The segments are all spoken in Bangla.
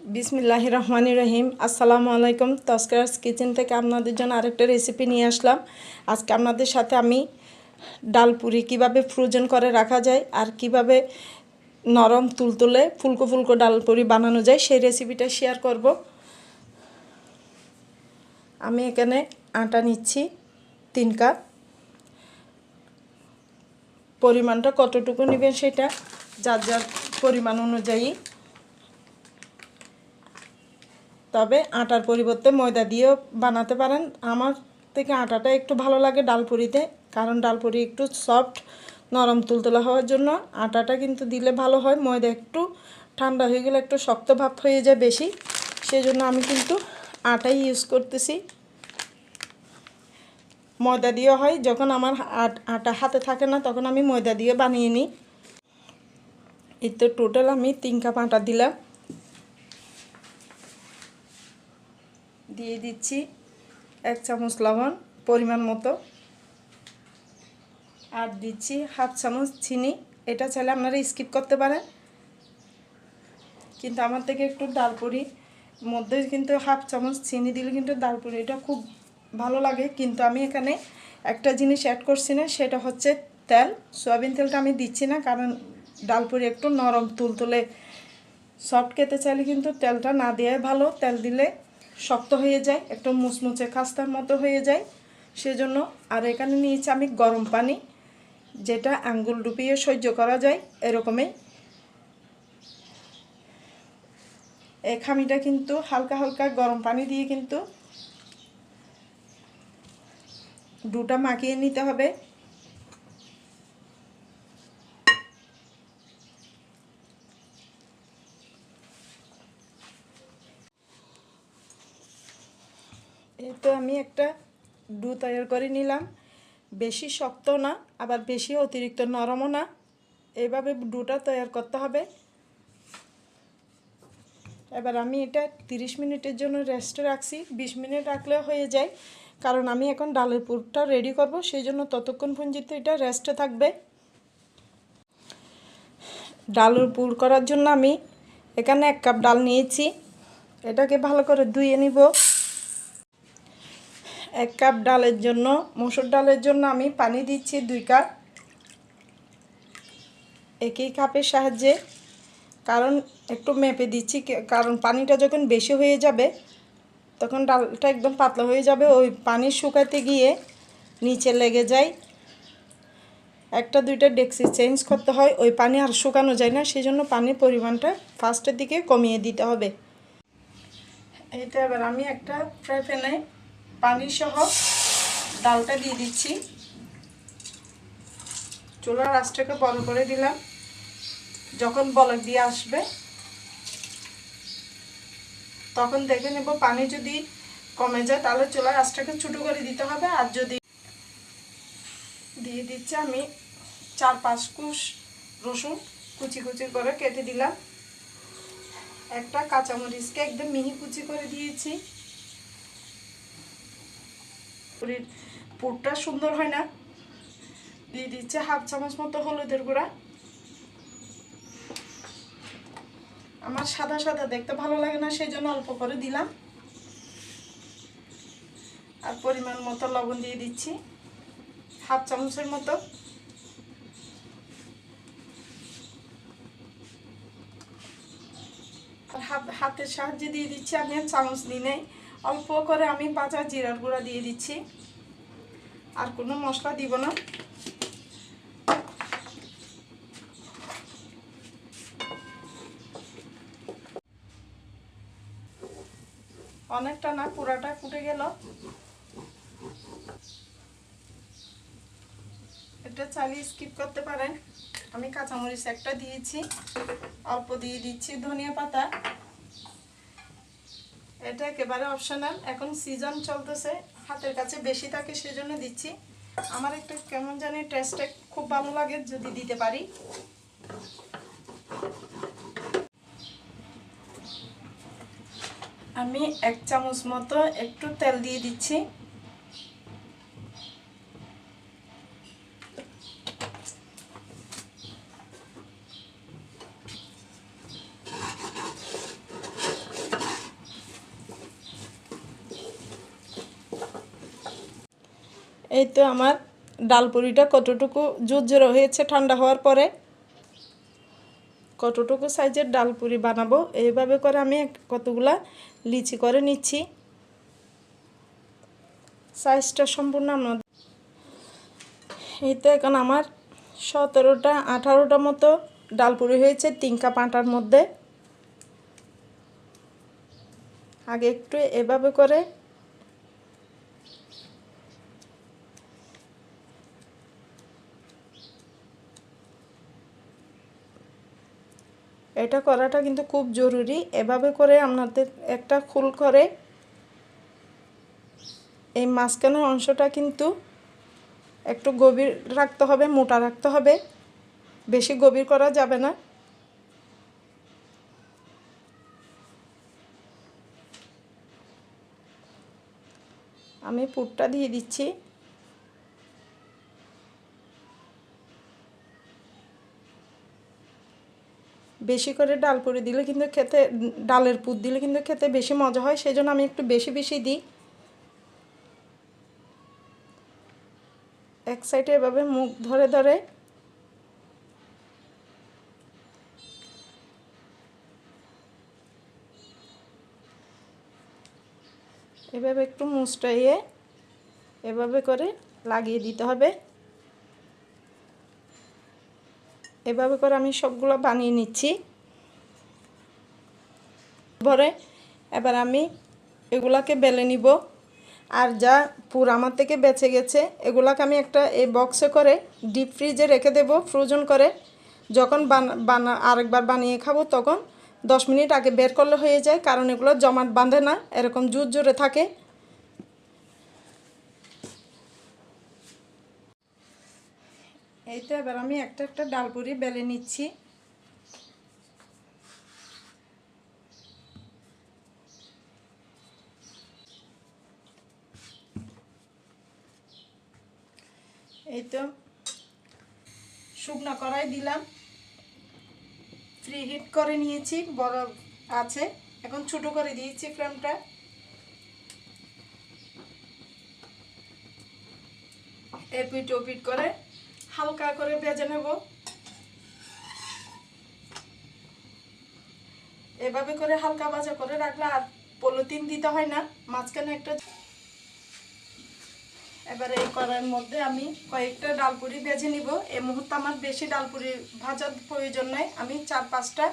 বিসমিল্লাহ রহমান রহিম। আসসালামু আলাইকুম। তস্করাস কিচেন থেকে আপনাদের জন্য আরেকটা রেসিপি নিয়ে আসলাম। আজকে আপনাদের সাথে আমি ডাল পুরি কীভাবে ফ্রোজেন করে রাখা যায় আর কীভাবে নরম তুলতুলে ফুলকো ফুলকো ডাল পুরি বানানো যায় সেই রেসিপিটা শেয়ার করব। আমি এখানে আটা নিচ্ছি তিন কাপ। পরিমাণটা কতটুকু নেবেন সেটা, যার যার পরিমাণ অনুযায়ী তবে আটার পরিবর্তে ময়দা দিয়েও বানাতে পারেন। আমার থেকে আটাটা একটু ভালো লাগে ডালপুরিতে, কারণ ডালপুরি একটু সফট নরম তুলতুলা হওয়ার জন্য আটাটা কিন্তু দিলে ভালো হয়। ময়দা একটু ঠান্ডা হয়ে গেলে একটু শক্ত ভাব হয়ে যায় বেশি। সেই জন্য আমি কিন্তু আটাই ইউজ করতেছি। ময়দা দিয়ে হয়, যখন আমার আটা হাতে থাকে না তখন আমি ময়দা দিয়ে বানিয়ে নিই। এই তো টোটাল আমি তিন কাপ আটা দিলাম। দিয়ে দিচ্ছি এক চামচ লবণ পরিমাণ মতো। আর দিচ্ছি হাফ চামচ চিনি। এটা চাইলে আপনারা স্কিপ করতে পারেন। কিন্তু আমার থেকে একটু ডালপুরি মধ্যে কিন্তু হাফ চামচ চিনি দিলে কিন্তু ডালপুরিটা খুব ভালো লাগে। কিন্তু আমি এখানে একটা জিনিস অ্যাড করছি না, সেটা হচ্ছে তেল। সয়াবিন তেলটা আমি দিচ্ছি না, কারণ ডালপুরি একটু নরম, তুলতুলে সফট খেতে চাইলে কিন্তু তেলটা না দেওয়াই ভালো। তেল দিলে শক্ত হয়ে যায় একটু মুচমুচে খাস্তার মতো হয়ে যায়। সেজন্য আর এখানে নিয়েছি আমি গরম পানি, যেটা আঙ্গুল ডুবিয়ে সহ্য করা যায় এরকমই। এই খামিটা কিন্তু হালকা হালকা গরম পানি দিয়ে কিন্তু ডুটা মাখিয়ে নিতে হবে। এই তো আমি একটা ডু তৈরি করে নিলাম। বেশি শক্ত না, আবার বেশি অতিরিক্ত নরমও না। এইভাবে ডুটা তৈরি করতে হবে। এবার আমি এটা 30 মিনিটের জন্য রেস্টে রাখছি। 20 মিনিট রাখলে হয়ে যায়। কারণ আমি এখন ডালের পুরটা রেডি করব, সেই জন্য ততক্ষণ পর্যন্ত এটা রেস্টে থাকবে। ডালের পুর করার জন্য আমি এখানে এক কাপ ডাল নিয়েছি। এটাকে ভালো করে ধুয়ে নিব। এক কাপ ডালের জন্য, মসুর ডালের জন্য আমি পানি দিচ্ছি দুই কাপ। একই কাপের সাহায্যে, কারণ একটু মেপে দিচ্ছি কারণ পানিটা যখন বেশি হয়ে যাবে, তখন ডালটা একদম পাতলা হয়ে যাবে। ওই পানি শুকাতে গিয়ে নিচে লেগে যায়। একটা দুইটা ডেক্সি চেঞ্জ করতে হয়, ওই পানি আর শুকানো যায় না সেই জন্য পানির পরিমাণটা ফার্স্টের দিকে কমিয়ে দিতে হবে। এইটা এবার আমি একটা ফ্রাই প্যানে পানি সহ ডালটা দিয়ে দিচ্ছি। চুলার আঁচটাকে বড় করে দিলাম। যখন বলক দিয়ে আসবে, তখন দেখে নেব পানি যদি কমে যায়, তাহলে চুলার আঁচটাকে ছোটো করে দিতে হবে। আর যদি দিয়ে দিচ্ছি আমি চার পাঁচ কুশ রসুন কুচি কুচি করে কেটে দিলাম। একটা কাঁচামরিচকে একদম মিহি কুচি করে দিয়েছি। পুরীর পুরটা সুন্দর হয় না। দিয়ে দিচ্ছে হাফ চামচ মতো হলুদের গুঁড়া। আমার সাদা সাদা দেখতে ভালো লাগে না সেই জন্য অল্প করে দিলাম। আর পরিমাণ মতো লবণ দিয়ে দিচ্ছি, হাফ চামচের মতো। আর হাতের সাহায্যে দিয়ে দিচ্ছি আমি আর চামচ নিয়ে অল্প করে আমি বাজার জিরার গুঁড়া দিয়ে দিচ্ছি। আর কোনো মশলা দিব না। অনেকটা না, পুরাটা ফুটে গেল। এটা চালিয়ে স্কিপ করতে পারেন। আমি কাঁচামরিচ একটা দিয়েছি। অল্প দিয়ে দিচ্ছি ধনিয়া পাতা। এটা একেবারে অপশনাল এখন সিজন চলতেছে, হাতের কাছে বেশি থাকে সেজন্য দিচ্ছি। আমার একটা কেমন জানি টেস্টটা খুব ভালো লাগে, যদি দিতে পারি। আমি এক চামচ মতো একটু তেল দিয়ে দিচ্ছি। এই তো আমার ডাল ডালপুরিটা কতটুকু জোরজোর হয়েছে ঠান্ডা হওয়ার পরে? কতটুকু সাইজের ডাল ডালপুরি বানাবো? এইভাবে করে আমি কতগুলা লিচি করে নিচ্ছি। সাইজটা সম্পূর্ণ আপনাদের এই তো এখন আমার সতেরোটা, আঠারোটা মতো ডাল ডালপুরি হয়েছে তিন কাপ আটার মধ্যে। আগে একটু এভাবে করে এটা করাটা কিন্তু খুব জরুরি। এভাবে করে আপনাদের একটা ফুল করে। এই মাঝখানের অংশটা কিন্তু একটু গভীর রাখতে হবে, মোটা রাখতে হবে। বেশি গভীর করা যাবে না। আমি পুরটা দিয়ে দিচ্ছি। বেশি করে ডাল পুরি দিলে কিন্তু খেতে, ডালের পুর দিলে কিন্তু খেতে বেশি মজা হয় সেই জন্য আমি একটু বেশি বেশি দিই। এক সাইডে এভাবে মুখ ধরে ধরে। এভাবে একটু মুচটাইয়ে এভাবে করে লাগিয়ে দিতে হবে। এভাবে করে আমি সবগুলো বানিয়ে নিচ্ছি। পরে এবার আমি এগুলাকে বেলে নিব। আর যা পুর আমার থেকে বেঁচে গেছে, এগুলাকে আমি একটা এই বক্সে করে ডিপ ফ্রিজে রেখে দেব ফ্রোজন করে। যখন বানা আরেকবার বানিয়ে খাব তখন দশ মিনিট আগে বের করলে হয়ে যায়, কারণ এগুলো জমাট বাঁধে না, এরকম জোর জোরে থাকে। এই তো এবার আমি একটা একটা ডাল ডালপুরি বেলে নিচ্ছি। এই তো শুকনো কড়াই দিলাম। ফ্রি হিট করে নিয়েছি, বড় আছে। এখন ছোট করে দিয়েছি ফ্লেমটা। এপিট ওপিট করে হালকা করে ভেজে নেব। এভাবে করে হালকা ভাজা করে রাখলে আর পলিথিন দিতে হয় না। মাঝখানে একটা এবারে এই কড়াইয়ের মধ্যে আমি কয়েকটা ডালপুরি ভেজে নিব। এই মুহূর্তে আমার বেশি ডালপুরি ভাজার প্রয়োজন নেই। আমি চার পাঁচটা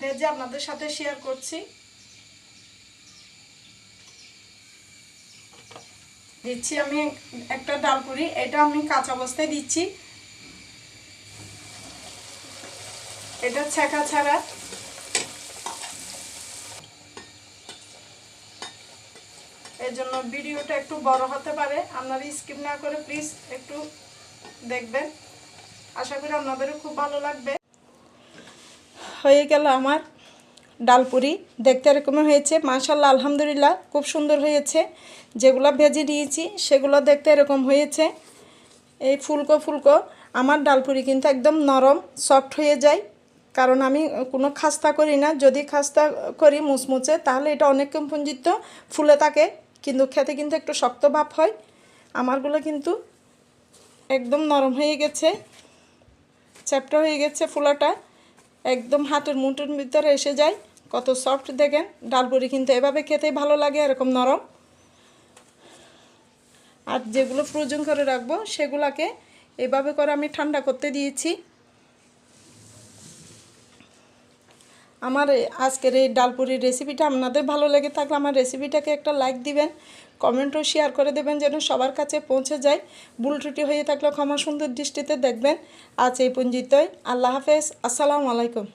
ভেজে আপনাদের সাথে শেয়ার করছি। দিচ্ছি আমি একটা ডালপুরি, এটা আমি কাঁচা অবস্থায় দিচ্ছি। এটা ছেঁকা ছাড়া। এর জন্য ভিডিওটা একটু বড় হতে পারে, আপনারা স্কিপ না করে প্লিজ একটু দেখবেন। আশা করি আপনাদেরও খুব ভালো লাগবে। হয়ে গেল আমার ডালপুরি। দেখতে এরকম হয়েছে। মাশাল্লাহ আলহামদুলিল্লাহ, খুব সুন্দর হয়েছে। যেগুলো ভেজে দিয়েছি সেগুলো দেখতে এরকম হয়েছে। এই ফুলকো ফুলকো, আমার ডালপুরি কিন্তু একদম নরম সফট হয়ে যায়। কারণ আমি কোনো খাস্তা করি না। যদি খাস্তা করি মুচমুচে তাহলে এটা অনেক পুঞ্জিত ফুলে থাকে। কিন্তু খেতে কিন্তু একটু শক্ত ভাব হয়। আমারগুলো কিন্তু একদম নরম হয়ে গেছে। চ্যাপটা হয়ে গেছে ফুলাটা। একদম হাতের মুঠোর ভিতরে এসে যায়। কত সফট দেখেন ডালপুরি কিন্তু এভাবে খেতেই ভালো লাগে, এরকম নরম। আর যেগুলো ফ্রোজন করে রাখব, সেগুলাকে এভাবে করে আমি ঠান্ডা করতে দিয়েছি। আমার আজকের এই ডালপুরির রেসিপিটা আপনাদের ভালো লেগে থাকলে আমার রেসিপিটাকে একটা লাইক দিবেন কমেন্টও শেয়ার করে দেবেন যেন সবার কাছে পৌঁছে যায়। ভুল ত্রুটি হয়ে থাকলে ক্ষমা সুন্দর দৃষ্টিতে দেখবেন। আজ এই পঞ্জিতই আল্লাহ হাফেজ, আসসালামু আলাইকুম।